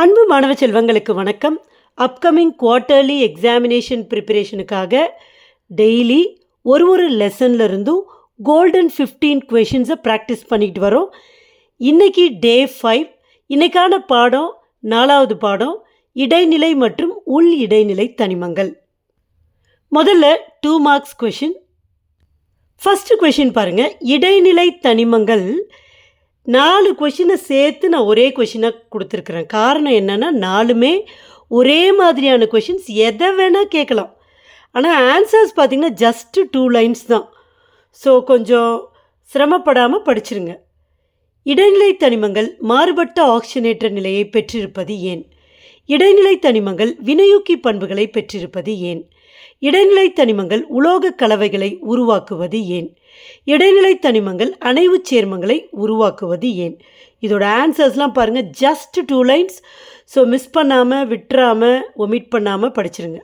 அன்பு மாணவ செல்வங்களுக்கு வணக்கம். அப்கமிங் குவார்ட்டர்லி எக்ஸாமினேஷன் ப்ரிப்பரேஷனுக்காக டெய்லி ஒரு ஒரு லெசன்ல இருந்தும் கோல்டன் ஃபிஃப்டீன் கொஷின்ஸை ப்ராக்டிஸ் பண்ணிக்கிட்டு வரோம். இன்றைக்கி டே ஃபைவ் இன்றைக்கான பாடம் நாலாவது பாடம் இடைநிலை மற்றும் உள் இடைநிலை தனிமங்கள். முதல்ல two marks question first question பாருங்கள் இடைநிலை தனிமங்கள் நாலு கொஷினை சேர்த்து நான் ஒரே கொஷினாக கொடுத்துருக்குறேன். காரணம் என்னென்னா நாலுமே ஒரே மாதிரியான கொஷின்ஸ் எதை வேணால் கேட்கலாம். ஆனால் ஆன்சர்ஸ் பார்த்திங்கன்னா ஜஸ்ட்டு டூ லைன்ஸ் தான். ஸோ கொஞ்சம் சிரமப்படாமல் படிச்சிருங்க. இடைநிலை தனிமங்கள் மாறுபட்ட ஆக்சிஜனேற்ற நிலையை பெற்றிருப்பது ஏன்? இடைநிலை தனிமங்கள் வினையூக்கி பண்புகளை பெற்றிருப்பது ஏன்? இடைநிலை தனிமங்கள் உலோகக் கலவைகளை உருவாக்குவது ஏன்? இடைநிலை தனிமங்கள் அணைவுச் சேர்மங்களை உருவாக்குவது ஏன்? இதோட ஆன்சர்ஸ்லாம் பாருங்கள் just two lines so miss பண்ணாமல் விட்டுறாமல் ஒமிட் பண்ணாமல் படிச்சிருங்க.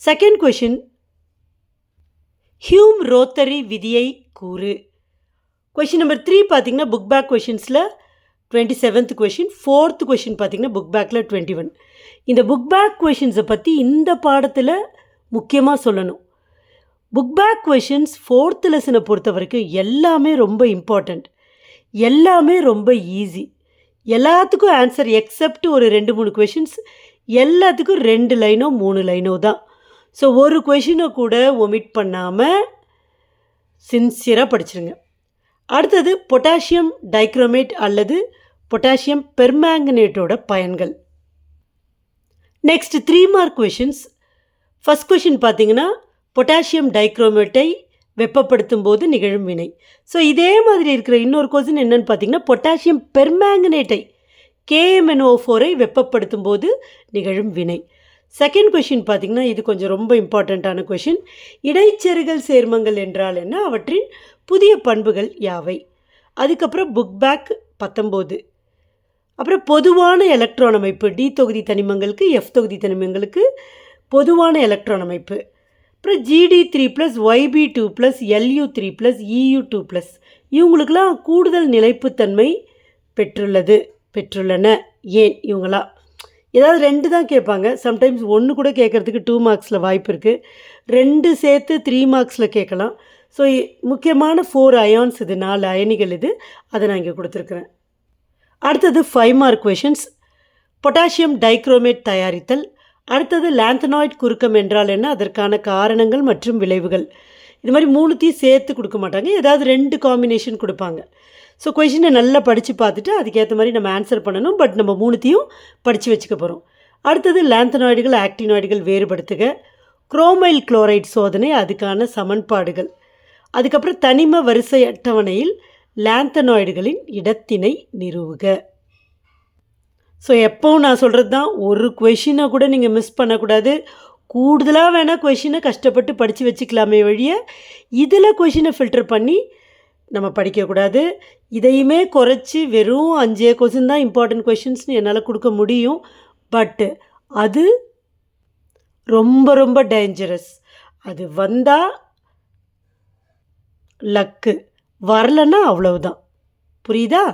செகண்ட் கொஷின் ஹியூம் ரோத்தரி விதியை கூறு. கொஷின் நம்பர் த்ரீ பார்த்தீங்கன்னா book back கொஷின்ஸில் twenty seventh question fourth question பார்த்தீங்கன்னா புக் பேக்கில் டுவெண்ட்டி ஒன் இந்த புக் பேக் கொஷின்ஸை பற்றி இந்த பாடத்தில் முக்கியமாக சொல்லணும். புக் பேக் கொஷின்ஸ் ஃபோர்த் லெசனை பொறுத்த வரைக்கும் எல்லாமே ரொம்ப இம்பார்ட்டண்ட் எல்லாமே ரொம்ப ஈஸி எல்லாத்துக்கும் ஆன்சர் எக்ஸப்ட் ஒரு ரெண்டு மூணு கொஷின்ஸ் எல்லாத்துக்கும் ரெண்டு லைனோ மூணு லைனோ தான். ஸோ ஒரு கொஷினை கூட ஒமிட் பண்ணாமல் சின்சியராக படிச்சிருங்க. அடுத்தது பொட்டாசியம் டைக்ரோமேட் அல்லது பொட்டாசியம் பெர்மேங்கனேட்டோட பயன்கள். Next three mark questions first question பார்த்தீங்கன்னா பொட்டாசியம் டைக்ரோமேட்டை வெப்பப்படுத்தும் போது நிகழும் வினை. ஸோ இதே மாதிரி இருக்கிற இன்னொரு கொஸ்டின் என்னென்னு பார்த்தீங்கன்னா பொட்டாசியம் பெர்மேங்கனேட்டை கேஎம்என்ஓ ஃபோரை வெப்பப்படுத்தும் போது நிகழும் வினை. செகண்ட் கொஷின் பார்த்தீங்கன்னா இது கொஞ்சம் ரொம்ப இம்பார்ட்டண்ட்டான கொஷின் இடைச்செருகல் சேர்மங்கள் என்றால் என்ன? அவற்றின் புதிய பண்புகள் யாவை? அதுக்கப்புறம் புக் பேக் பத்தொம்போது அப்புறம் பொதுவான எலக்ட்ரான் அமைப்பு டி தொகுதி தனிமங்களுக்கு எஃப் தொகுதி தனிமங்களுக்கு பொதுவான எலக்ட்ரான் அமைப்பு. அப்புறம் Gd three plus Yb two plus Lu three plus Eu two plus இவங்களுக்கெல்லாம் கூடுதல் நிலைப்புத்தன்மை பெற்றுள்ளது பெற்றுள்ளன. ஏன் இவங்களாம் ஏதாவது ரெண்டு தான் கேட்பாங்க. சம்டைம்ஸ் ஒன்று கூட கேட்குறதுக்கு டூ மார்க்ஸில் வாய்ப்பு இருக்குது ரெண்டு சேர்த்து த்ரீ மார்க்ஸில் கேட்கலாம். ஸோ முக்கியமான ஃபோர் அயான்ஸ் இது நாலு அயனிகள் இது. அதை நான் இங்கே கொடுத்துருக்குறேன். அடுத்தது five mark questions potassium dichromate தயாரித்தல். அடுத்தது லேந்தனாய்ட் குறுக்கம் என்றால் என்ன? அதற்கான காரணங்கள் மற்றும் விளைவுகள். இது மாதிரி மூணுத்தையும் சேர்த்து கொடுக்க மாட்டாங்க. ஏதாவது ரெண்டு காம்பினேஷன் கொடுப்பாங்க. ஸோ கொஷினை நல்லா படித்து பார்த்துட்டு அதுக்கேற்ற மாதிரி நம்ம ஆன்சர் பண்ணணும். பட் நம்ம மூணுத்தையும் படித்து வச்சுக்க போகிறோம் அடுத்தது லேந்தனாய்டுகள் ஆக்டினாய்டுகள் வேறுபடுத்துக. குரோமைல் குளோரைட் சோதனை அதுக்கான சமன்பாடுகள். அதுக்கப்புறம் தனிம வரிசை அட்டவணையில் லேந்தனாய்டுகளின் இடத்தினை நிறுவுக. ஸோ எப்போவும் நான் சொல்கிறது தான் ஒரு கொஷினை கூட நீங்கள் மிஸ் பண்ணக்கூடாது. கூடுதலாக வேணால் கொஷினை கஷ்டப்பட்டு படித்து வச்சுக்கலாமே வழிய இதில் கொஷினை ஃபில்டர் பண்ணி நம்ம படிக்கக்கூடாது. இதையுமே குறைச்சி வெறும் அஞ்சே கொஷின் தான் இம்பார்ட்டண்ட் கொஷின்ஸ்னு என்னால் கொடுக்க முடியும். பட்டு அது ரொம்ப ரொம்ப டேஞ்சரஸ் அது வந்தால் லக்கு வரலன்னா அவ்வளவுதான். புரியுதா?